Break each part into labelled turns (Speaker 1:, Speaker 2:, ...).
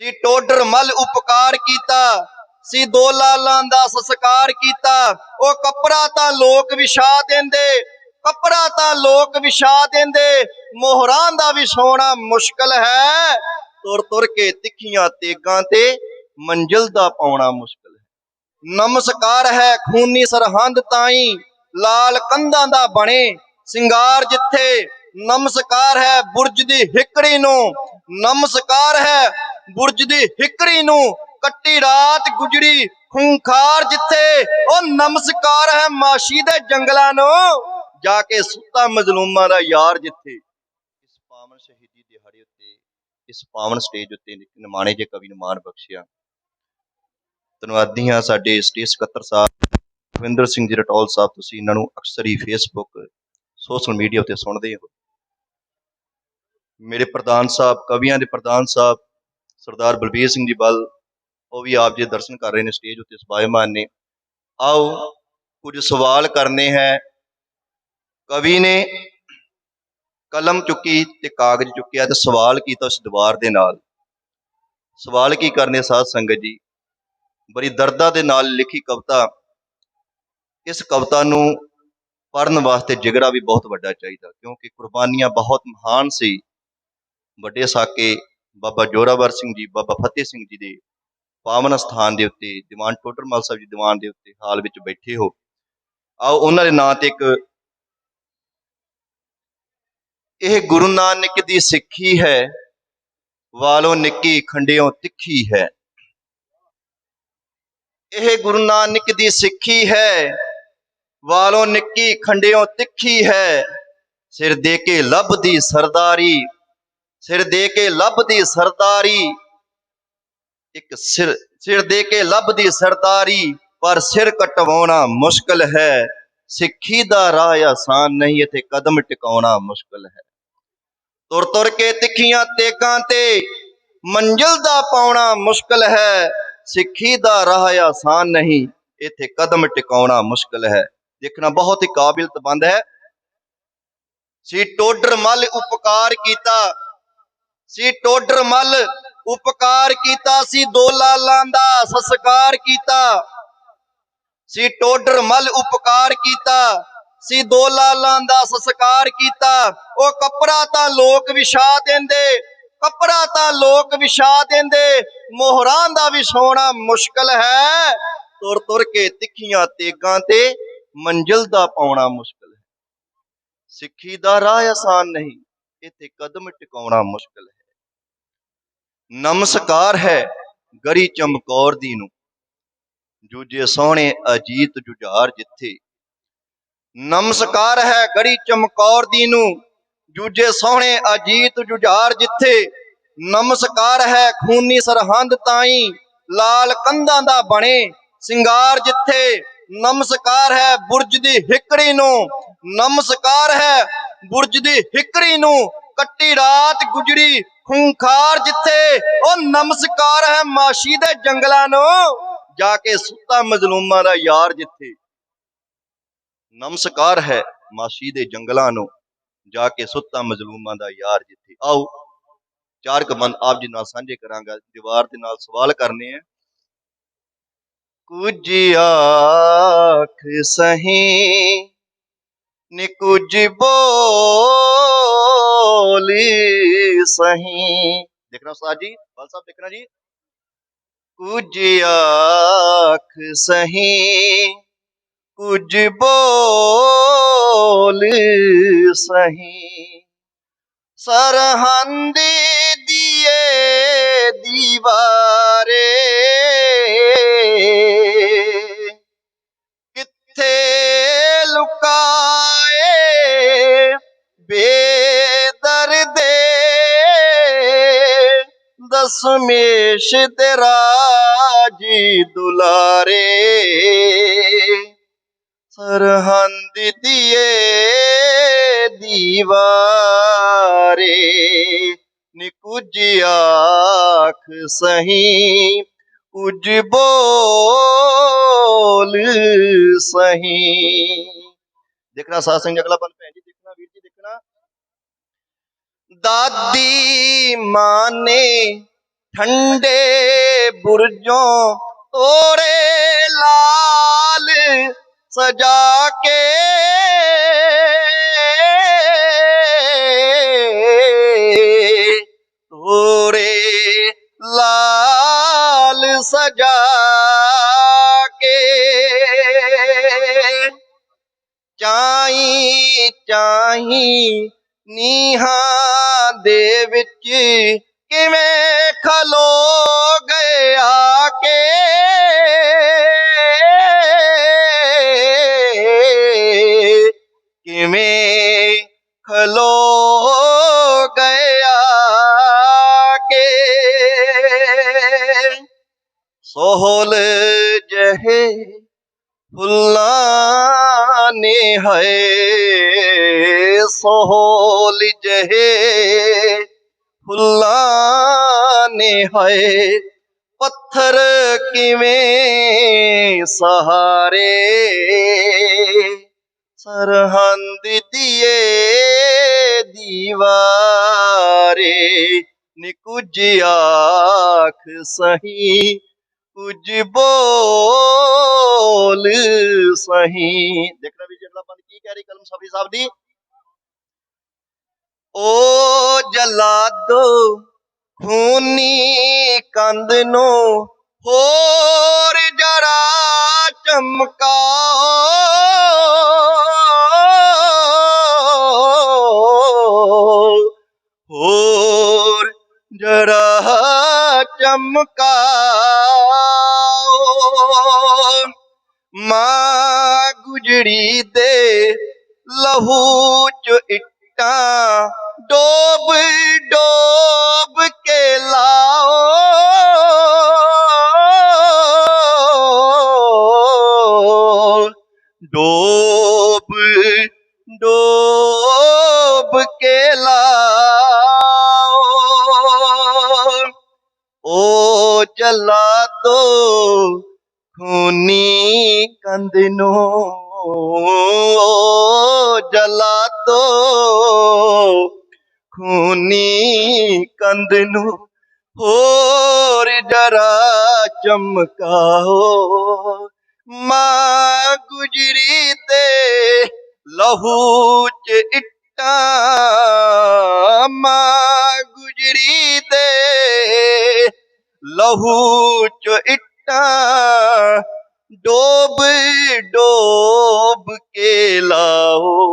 Speaker 1: ਸੀ ਟੋਡਰ ਮਲ ਉਪਕਾਰ ਕੀਤਾ, ਸੀ ਦੋ ਲਾਲਾਂ ਦਾ ਸੰਸਕਾਰ ਕੀਤਾ। ਉਹ ਕੱਪੜਾ ਤਾਂ ਲੋਕ ਵਿਛਾ ਦਿੰਦੇ, ਕੱਪੜਾ ਤਾਂ ਲੋਕ ਵਿਛਾ ਦਿੰਦੇ। ਮੋਹਰਾਂ ਦਾ ਵਿਛਾਉਣਾ ਮੁਸ਼ਕਲ ਹੈ। ਤੁਰ ਤੁਰ ਕੇ ਤਿੱਖੀਆਂ ਤੇਗਾਂ ਤੇ ਮੰਜ਼ਿਲ ਦਾ ਪਾਉਣਾ ਮੁਸ਼ਕਲ ਹੈ। ਨਮਸਕਾਰ ਹੈ ਖੂਨੀ ਸਰਹੰਦ ਤਾਈ, ਲਾਲ ਕੰਧਾਂ ਦਾ ਬਣੇ ਸਿੰਗਾਰ ਜਿੱਥੇ। ਨਮਸਕਾਰ ਹੈ ਬੁਰਜ ਦੀ ਹਿਕੜੀ ਨੂੰ, ਨਮਸਕਾਰ ਹੈ ਬੁਰਜ ਦੀ ਹਿਕੜੀ ਨੂੰ ਕੱਟੀ ਰਾਤ ਗੁਜਰੀ, ਖੂੰਖਾਰ ਜਿੱਥੇ, ਉਹ ਨਮਸਕਾਰ ਹੈ ਮਾਸ਼ੀ ਦੇ ਜੰਗਲਾਂ ਨੂੰ, ਜਾ ਕੇ ਸੁੱਤਾ ਮਜ਼ਲੂਮਾਂ ਦਾ ਯਾਰ ਜਿੱਥੇ। ਇਸ ਪਾਵਨ ਸ਼ਹੀਦੀ ਦਿਹਾੜੇ ਉੱਤੇ, ਇਸ ਪਾਵਨ ਸਟੇਜ ਉੱਤੇ ਨਿਮਾਣੇ ਜੇ ਕਵੀ ਨੂੰ ਮਾਣ ਬਖਸ਼ਿਆ। ਧੰਨਵਾਦੀ ਹਾਂ ਸਾਡੇ ਸਟੇਜ ਸਕੱਤਰ ਸਾਹਿਬ, ਰਵਿੰਦਰ ਸਿੰਘ ਜੀ ਰਟੋਲ ਸਾਹਿਬ, ਤੁਸੀਂ ਇਹਨਾਂ ਨੂੰ ਅਕਸਰ ਹੀ ਫੇਸਬੁੱਕ ਸੋਸ਼ਲ ਮੀਡੀਆ ਉੱਤੇ ਸੁਣਦੇ ਹੋ। ਮੇਰੇ ਪ੍ਰਧਾਨ ਸਾਹਿਬ, ਕਵੀਆਂ ਦੇ ਪ੍ਰਧਾਨ ਸਾਹਿਬ ਸਰਦਾਰ ਬਲਬੀਰ ਸਿੰਘ ਜੀ ਬਲ ਉਹ ਵੀ ਆਪ ਜੀ ਦਰਸ਼ਨ ਕਰ ਰਹੇ ਨੇ ਸਟੇਜ ਉੱਤੇ ਸਬਾਇਮਾਨ ਨੇ। ਆਓ, ਕੁਝ ਸਵਾਲ ਕਰਨੇ ਹੈ। ਕਵੀ ਨੇ ਕਲਮ ਚੁੱਕੀ ਤੇ ਕਾਗਜ਼ ਚੁੱਕਿਆ ਤੇ ਸਵਾਲ ਕੀਤਾ ਉਸ ਦੀਵਾਰ ਦੇ ਨਾਲ। ਸਵਾਲ ਕੀ ਕਰਨੇ ਸਾਧ ਸੰਗਤ ਜੀ? ਬੜੀ ਦਰਦਾ ਦੇ ਨਾਲ ਲਿਖੀ ਕਵਿਤਾ। ਇਸ ਕਵਿਤਾ ਨੂੰ ਪੜਨ ਵਾਸਤੇ ਜਿਗਰਾ ਵੀ ਬਹੁਤ ਵੱਡਾ ਚਾਹੀਦਾ, ਕਿਉਂਕਿ ਕੁਰਬਾਨੀਆਂ ਬਹੁਤ ਮਹਾਨ ਸੀ। ਵੱਡੇ ਸਾਕੇ ਬਾਬਾ ਜੋਰਾਵਰ ਸਿੰਘ ਜੀ, ਬਾਬਾ ਫਤਿਹ ਸਿੰਘ ਜੀ ਦੇ ਪਾਵਨ ਸਥਾਨ ਦੇ ਉੱਤੇ, ਦੀਵਾਨ ਟੋਡਰਮਲ ਸਾਹਿਬ ਜੀ ਦੀਵਾਨ ਦੇ ਉੱਤੇ ਹਾਲ ਵਿੱਚ ਬੈਠੇ ਹੋ। ਆਓ ਉਹਨਾਂ ਦੇ ਨਾਂ ਤੇ ਇੱਕ ਇਹ ਗੁਰੂ ਨਾਨਕ ਦੀ ਸਿੱਖੀ ਹੈ, ਵਾਲੋ ਨਿੱਕੀ ਖੰਡਿਓਂ ਤਿੱਖੀ ਹੈ। ਇਹ ਗੁਰੂ ਨਾਨਕ ਦੀ ਸਿੱਖੀ ਹੈ, ਵਾਲੋ ਨਿੱਕੀ ਖੰਡਿਓਂ ਤਿੱਖੀ ਹੈ। ਸਿਰ ਦੇ ਕੇ ਲੱਭਦੀ ਸਰਦਾਰੀ ਸਿਰ ਦੇ ਕੇ ਲੱਭਦੀ ਸਰਦਾਰੀ ਇੱਕ ਸਿਰ ਸਿਰ ਦੇ ਕੇ ਲੱਭਦੀ ਸਰਦਾਰੀ ਪਰ ਸਿਰ ਕਟਵਾਉਣਾ ਮੁਸ਼ਕਲ ਹੈ। ਸਿੱਖੀ ਦਾ ਰਾਹ ਆਸਾਨ ਨਹੀਂ, ਇੱਥੇ ਕਦਮ ਟਿਕਾਉਣਾ ਮੁਸ਼ਕਲ ਹੈ। ਤੁਰ ਤੁਰ ਕੇ ਤਿੱਖੀਆਂ ਤੇਗਾਂ ਤੇ ਮੰਜ਼ਿਲ ਦਾ ਪਾਉਣਾ ਮੁਸ਼ਕਲ ਹੈ। ਸਿੱਖੀ ਦਾ ਰਾਹ ਆਸਾਨ ਨਹੀਂ, ਇੱਥੇ ਕਦਮ ਟਿਕਾਉਣਾ ਮੁਸ਼ਕਲ ਹੈ। ਦੇਖਣਾ ਬਹੁਤ ਹੀ ਕਾਬਿਲ ਤਬੰਦ ਹੈ। ਸੀ ਟੋਡਰ ਮਲ ਉਪਕਾਰ ਕੀਤਾ। ਸੀ ਟੋਡਰ ਮਲ, ਉਪਕਾਰ ਕੀਤਾ ਸੀ ਦੋ ਲਾਲਾਂ ਦਾ, ਸੰਸਕਾਰ ਕੀਤਾ। ਸੀ ਟੋਡਰ ਮੱਲ, ਉਪਕਾਰ ਕੀਤਾ। ਸੀ ਦੋ ਲਾਲਾਂ ਦਾ, ਸੰਸਕਾਰ ਕੀਤਾ। ਉਹ ਕੱਪੜਾ ਤਾਂ ਲੋਕ ਵਿਛਾ ਦਿੰਦੇ, ਕੱਪੜਾ ਤਾਂ ਲੋਕ ਵਿਛਾ ਦਿੰਦੇ। ਮੋਹਰਾਂ ਦਾ ਵਿਛਾਉਣਾ ਮੁਸ਼ਕਲ ਹੈ। ਤੁਰ ਤੁਰ ਕੇ ਤਿੱਖੀਆਂ ਤੇਗਾਂ ਤੇ ਮੰਜ਼ਿਲ ਦਾ ਪਾਉਣਾ ਮੁਸ਼ਕਲ ਹੈ। ਸਿੱਖੀ ਦਾ ਰਾਹ ਆਸਾਨ ਨਹੀਂ। ਇੱਥੇ ਕਦਮ ਟਿਕਾਉਣਾ ਮੁਸ਼ਕਲ ਹੈ। ਨਮਸਕਾਰ ਹੈ ਗਰੀ ਚਮਕੌਰ ਦੀ ਨੂੰ। ਜੂਜੇ ਸੋਹਣੇ ਅਜੀਤ ਜੁਝਾਰ ਜਿੱਥੇ। ਨਮਸਕਾਰ ਹੈ ਗੜੀ ਚਮਕੌਰ ਦੀ ਨੂੰ। ਜੂਜੇ ਸੋਹਣੇ ਅਜੀਤ ਜੁਝਾਰ ਜਿੱਥੇ। ਨਮਸਕਾਰ ਹੈ ਖੂਨੀ ਸਰਹੰਦ ਤਾਈ। ਲਾਲ ਕੰਧਾਂ ਦਾ ਬਣੇ ਸਿੰਗਾਰ ਜਿੱਥੇ। ਨਮਸਕਾਰ ਹੈ ਬੁਰਜ ਦੀ ਹਿਕੜੀ ਨੂੰ। ਨਮਸਕਾਰ ਹੈ ਬੁਰਜ ਦੀ ਹਿਕੜੀ ਨੂੰ ਕੱਟੀ ਰਾਤ ਗੁਜਰੀ ਖੂੰਖਾਰ ਜਿੱਥੇ ਉਹ ਨਮਸਕਾਰ ਹੈ ਮਾਸ਼ੀ ਦੇ ਜੰਗਲਾਂ ਨੂੰ, ਜਾ ਕੇ ਸੁੱਤਾ ਮਜ਼ਲੂਮਾਂ ਦਾ ਯਾਰ ਜਿੱਥੇ। ਨਮਸਕਾਰ ਹੈ ਮਾਸ਼ੀ ਦੇ ਜੰਗਲਾਂ ਨੂੰ, ਜਾ ਕੇ ਸੁੱਤਾ ਮਜ਼ਲੂਮਾਂ ਦਾ ਯਾਰ ਜਿੱਥੇ। ਆਓ ਚਾਰ ਕਬੰਦ ਆਪ ਜੀ ਨਾਲ ਸਾਂਝੇ ਕਰਾਂਗਾ, ਦੀਵਾਰ ਦੇ ਨਾਲ ਸਵਾਲ ਕਰਨੇ ਆ। ਕੁਝ ਆਖ ਸਹੀ ਨੀ ਕੁਝ ਬੋਲੀ ਸਹੀ ਦੇਖਣਾ ਉਸਤਾਦ ਜੀ ਬਲ ਸਾਹਿਬ ਦੇਖਣਾ ਜੀ ਕੁਝ ਆਖ ਸਹੀ ਕੁਝ ਬੋਲ ਸਹੀ ਸਰਹੰਦੀ ਦੀਏ ਦੀਵਾਰੇ ਦਸਮੇਸ਼ ਤੇਰਾ ਜੀ ਦੁਲਾਰੇ। ਸਰਹੰਦ ਦੀਏ ਦੀਵਾਰੇ ਨੀ ਕੁਝ ਆਖ ਸਹੀ, ਕੁਝ ਬੋਲ ਸਹੀ। ਦੇਖਣਾ ਸਾਧ ਸਿੰਘ ਅਗਲਾ ਪਨ ਭੈਣ ਜੀ, ਦੇਖਣਾ ਵੀਰ ਜੀ, ਦੇਖਣਾ। ਦਾਦੀ ਮਾਂ ਨੇ ਠੰਡੇ ਬੁਰਜੋਂ ਤੋਰੇ ਲਾਲ ਸਜਾ ਕੇ। ਤੋਰੇ ਲਾਲ ਸਜਾ ਕੇ। ਚਾਈ ਚਾਈ ਨੀਹਾਂ ਦੇ ਵਿੱਚ ਕਿਵੇਂ ਖਲੋ ਗਿਆ ਕੇ ਕਿਵੇਂ ਖਲੋ ਗਿਆ ਕੇ ਸੋਹਲ ਜਹੇ ਫੁੱਲਾਂ ਨੇ ਹੈ ਸੋਹਲ ਜਹੇ ਫੁੱਲਾਂ ਨੇ ਹੈ ਪੱਥਰ ਕਿਵੇਂ ਸਹਾਰੇ? ਸਰਹੰਦ ਦੀਏ ਦੀਵਾਰੇ, ਨੀ ਆਖ ਸਹੀ, ਕੁਝ ਬੋਲ ਸਹੀ। ਦੇਖਣਾ ਵੀ ਜਿਹੜਾ ਬੰਦ ਕੀ ਕਹਿ ਰਹੀ ਕਲਮ ਸਬਰੀ ਸਾਹਿਬ ਦੀ। ਓ ਜਲਾਦੋ ਖੂਨੀ ਕੰਧ ਨੂੰ ਹੋਰ ਜਰਾ ਚਮਕਾਓ ਹੋਰ ਜਰਾ ਚਮਕਾਓ ਮਾਂ ਗੁਜਰੀ ਦੇ ਲਹੂ ਚ ਇੱਟਾਂ ਡੋਬ ਡੋਬ ਕੇ ਲਾਓ। ਡੋਬ ਡੋਬ ਕੇ ਲਾਓ। ਓ ਜਲਾ ਦੋ ਖੂਨੀ ਕੰਦ ਨੂੰ। ਓ ਜਲਾ ਦੋ ਖੂਨੀ ਕੰਧ ਨੂੰ ਹੋਰ ਡਰਾ ਚਮਕਾਓ। ਮਾਂ ਗੁਜਰੀ ਤੇ ਲਹੂ ਚ ਇੱਟਾਂ। ਮਾਂ ਗੁਜਰੀ ਦੇ ਲਹੂ ਚ ਇੱਟਾਂ। ਡੋਬ ਡੋਬ ਕੇ ਲਾਓ।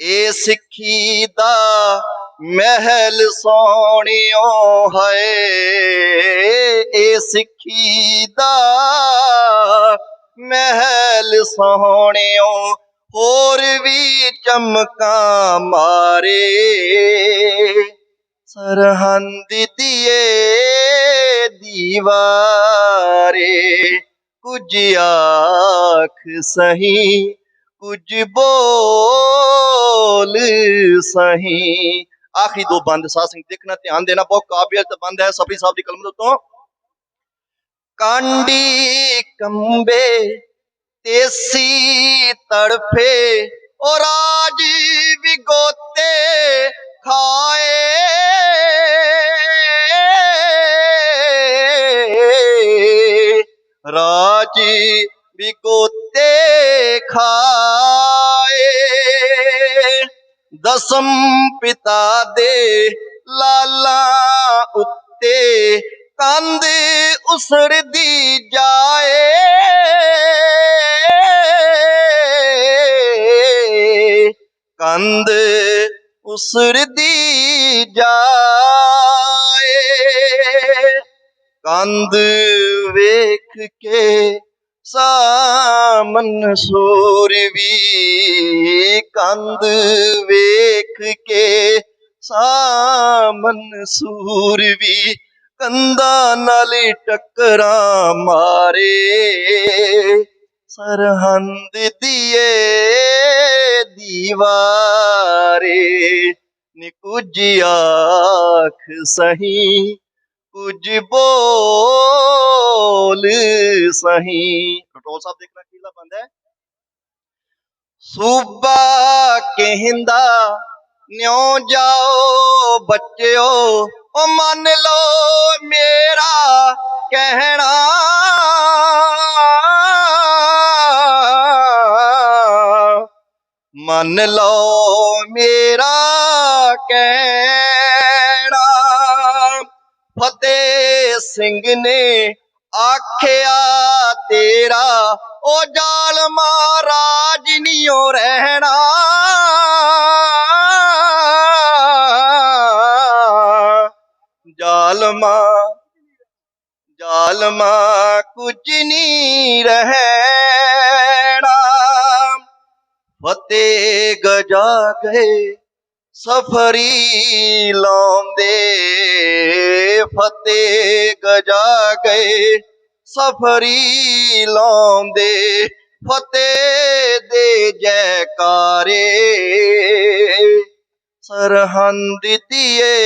Speaker 1: ਇਹ ਸਿੱਖੀ ਦਾ ਮਹਿਲ ਸੋਹਣਿਓ ਹੈ ਇਹ ਸਿੱਖੀ ਦਾ ਮਹਿਲ ਸੋਹਣਿਓ, ਹੋਰ ਵੀ ਚਮਕਾਂ ਮਾਰੇ। ਸਰਹੰਦ ਦੀਏ ਦੀਵਾਰੇ, ਕੁਝ ਆਖ ਸਹੀ, ਕੁਝ ਬੋਲ ਸਹੀ। ਆਖਰੀ ਦੋ ਬੰਦ ਸਾਧ ਸਿੰਘ ਦੇਖਣਾ ਧਿਆਨ ਦੇਣਾ ਬਹੁਤ ਕਾਬਿਲ ਬੰਦ ਹੈ ਸਬਰੀ ਸਾਹਿਬ ਦੀ ਕਲਮ ਦੇ ਉੱਤੋਂ। ਕਾਂਡੀ ਕੰਬੇ ਤੇਸੀ ਤੜਫੇ ਉਹ ਰਾਜ ਵਿਗੋਤੇ ਖਾਏ। ਰਾਜ ਵਿਗੋਤੇ ਖਾਏ। ਦਸਮ ਪਿਤਾ ਦੇ ਲਾਲਾ ਉੱਤੇ ਕੰਧ ਉਸੜਦੀ ਜਾਏ। ਕੰਧ ਉਸੜਦੀ ਜਾਏ। ਕੰਧ ਵੇਖ ਕੇ ਸਾਮਨ ਸੂਰਵੀ ਕੰਧ ਵੇਖ ਕੇ ਸਾਮਨ ਸੂਰਵੀ ਕੰਦਾ ਨਾਲ ਟੱਕਰਾਂ ਮਾਰੇ। ਸਰਹੰਦ ਦੀਏ ਦੀਵਾਰੇ, ਨੀ ਆਖ ਸਹੀ, ਕੁਝ ਬੋਲ ਸਹੀ। ਰਟੋਲ ਸਾਹਿਬ ਦੇਖਣਾ ਕਿਹਦਾ ਬੰਦਾ ਹੈ? ਸੂਬਾ ਕਹਿੰਦਾ, ਨਿਉ ਜਾਓ ਬੱਚਿਓ ਉਹ ਮੰਨ ਲਓ ਮੇਰਾ ਕਹਿਣਾ। ਮੰਨ ਲਓ ਮੇਰਾ ਕਹਿਣਾ। ਫਤਿਹ ਸਿੰਘ ਨੇ ਆਖਿਆ ਤੇਰਾ ਉਹ ਜਾਲ ਮਹਾਰਾਜ ਨਿਓ ਰਹਿਣਾ। ਜਾਲਮਾ ਜਾਲਮਾ ਕੁਝ ਨਹੀਂ ਰਹਿਣਾ। ਫਤਿਹ ਗਜਾ ਗਏ ਸਫਰੀ ਲਾਉਂਦੇ। ਫਤਿਹ ਗਜਾ ਗਏ ਸਫਰੀ ਲਾਉਂਦੇ ਫਤਿਹ ਦੇ ਜੈਕਾਰੇ ਸਰਹੰਦ ਦੀਏ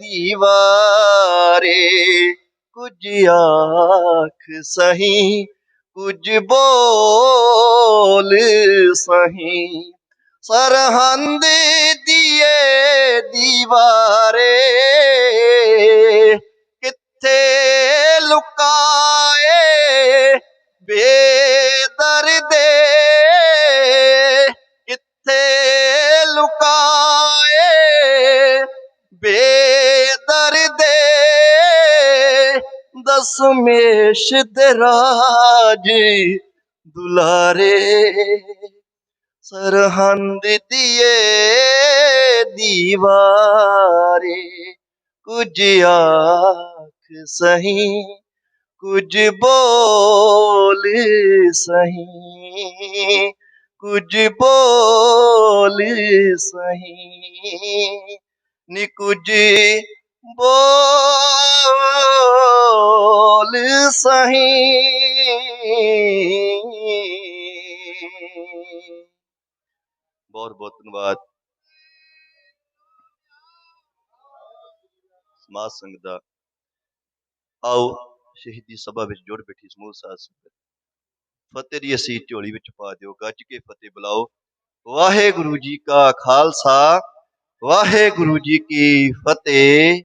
Speaker 1: ਦੀਵਾਰੇ ਕੁਝ ਆਖ ਸਹੀ ਕੁਝ ਬੋਲ ਸਹੀ ਸਰਹੰਦ ਦੀਏ ਦੀਵਾਰੇ ਕਿੱਥੇ ਲੁਕਾਏ ਬੇਦਰਦੇ। ਕਿੱਥੇ ਲੁਕਾਏ ਬੇਦਰਦੇ। ਦਸਮੇਸ਼ ਦੇ ਰਾਜ ਦੁਲਾਰੇ। ਸਰਹੰਦ ਦੀਏ ਦੀਵਾਰੇ। ਕੁਝ ਆਖ ਸਹੀ ਕੁਝ ਬੋਲ ਸਹੀ ਕੁਝ ਬੋਲ ਸਹੀ ਨੀ ਕੁਝ ਬੋਲ ਸਹੀ ਬਹੁਤ ਬਹੁਤ ਧੰਨਵਾਦ ਸਮਾਜ ਸੰਗਤ ਦਾ ਆਓ ਸ਼ਹੀਦੀ ਸਭਾ ਵਿੱਚ ਜੁੜ ਬੈਠੀ ਸਮੂਹ ਸਾਧ ਸੰਗਤ। ਫਤਿਹ ਦੀ ਅਸੀਂ ਝੋਲੀ ਵਿੱਚ ਪਾ ਦਿਓ, ਗੱਜ ਕੇ ਫਤਿਹ ਬੁਲਾਓ। ਵਾਹਿਗੁਰੂ ਜੀ ਕਾ ਖਾਲਸਾ, ਵਾਹਿਗੁਰੂ ਜੀ ਕੀ ਫਤਿਹ।